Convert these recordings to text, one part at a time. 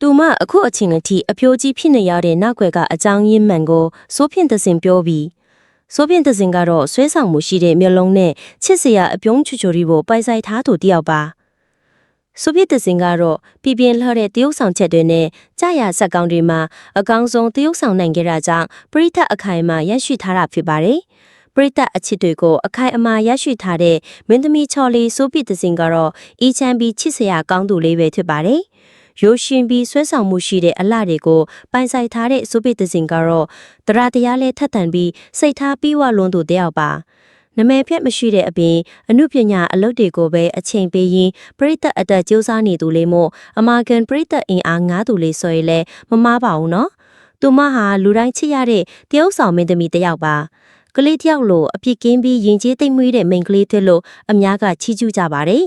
သူမအခုအချိန်အထိအဖြိုးကြီးဖြစ်နေရတဲ့နောက်ွယ်ကအကြောင်းရင်းမှန်ကိုစိုးဖြင့်သစင်ပြောပြီးစိုးဖြင့်သစင်ကတော့ဆွဲဆောင်မှုရှိတဲ့မျက်လုံးနဲ့ချစ်စရာအပြုံးချူချူရီကိုပိုင်ဆိုင်ထားသူတယောက်ပါစိုးဖြင့်သစင်ကတော့ပြည်ပြင်းလှတဲ့တရုပ်ဆောင်ချက်တွေနဲ့ကြာရဇက်ကောင်တွေမှာအကောင်းဆုံးတရုပ်ဆောင်နိုင်ခဲ့တာကြောင့်ပရိသတ်အခိုင်အမာရရှိထားတာဖြစ်ပါတယ်ပရိသတ်အချစ်တွေကိုအခိုင်အမာရရှိထားတဲ့မင်းသမီးချော်လီစိုးပြစ်သစင်ကတော့အီချမ်းပြီးချစ်စရာကောင်းသူလေးပဲဖြစ်ပါတယ်။ ရိုးရှင်ပြီးဆွဲဆောင်မှုရှိတဲ့အလှတွေကိုပိုင်ဆိုင်ထားတဲ့စိုးပြစ်သစင်ကတော့တရာတရားလဲထက်သန်ပြီးစိတ်ထားပြီးဝလွန်းသူတယောက်ပါ။နမဲဖြတ်မရှိတဲ့အပြင်အမှုပညာအလုပ်တွေကိုပဲအချိန်ပေးရင်းပရိသတ်အတက်ကြိုးစားနေသူလေးမို့အမာကန်ပရိသတ်အင်အားငားသူလေးဆိုရင်လည်းမမားပါဘူးနော်။သူမဟာလူတိုင်းချစ်ရတဲ့တရုပ်ဆောင်မင်းသမီးတစ်ယောက်ပါကလေးတစ်ယောက်လိုအပြစ်ကင်းပြီးရင်ကျေးသိမ့်မွေးတဲ့မိန်းကလေးတစ်လို့အများကချီးကျူးကြပါတယ်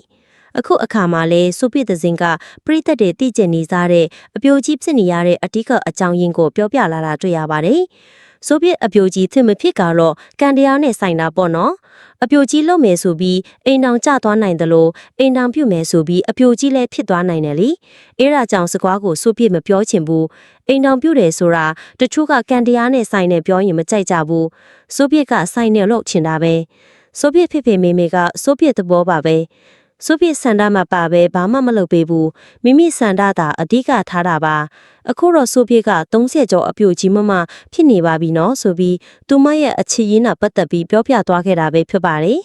အခုအခါမှာလဲဆိုပစ်တဲ့စင်ကပရိသတ်တွေတည်ကျင်နေစားတဲ့အပြိုကြီးဖြစ်နေရတဲ့အတိကအကြောင်းရင်းကိုပြောပြလာတာတွေ့ရပါတယ်ဆိုပစ်အပြိုကြီးသစ်မဖြစ်ကတော့ကန်တရားနဲ့ဆိုင်တာပေါ့နော်အပြိုကြီးလုပ်မယ်ဆိုပြီးအိမ်တောင်ကျသွားနိုင်တယ်လို့အိမ်တောင်ပြုတ်မယ်ဆိုပြီးအပြိုကြီးလည်းဖြစ်သွားနိုင်တယ်လေအဲ့ဒါကြောင့်စကွားကိုဆိုပစ်မပြောချင်ဘူးအိမ်တောင်ပြုတ်တယ်ဆိုတာတချို့ကကန်တရားနဲ့ဆိုင်နဲ့ပြောရင်မကြိုက်ကြဘူးဆိုပစ်ကဆိုင်နဲ့လို့ချင်တာပဲဆိုပစ်ဖြစ်ဖြစ်မေမေကဆိုပစ်သဘောပါပဲ ဆိုပစ်စန္ဒမှာပါပဲဘာမှမလုပ်ပေးဘူးမိမိစန္ဒတာအဓိကထားတာပါအခုတော့ဆိုပစ်က30ကျော်အပြိုကြီးမမဖြစ်နေပါပြီနော်ဆိုပြီးသူမရဲ့အချစ်ရင်းနာပတ်သက်ပြီးပြောပြသွားခဲ့တာပဲဖြစ်ပါတယ်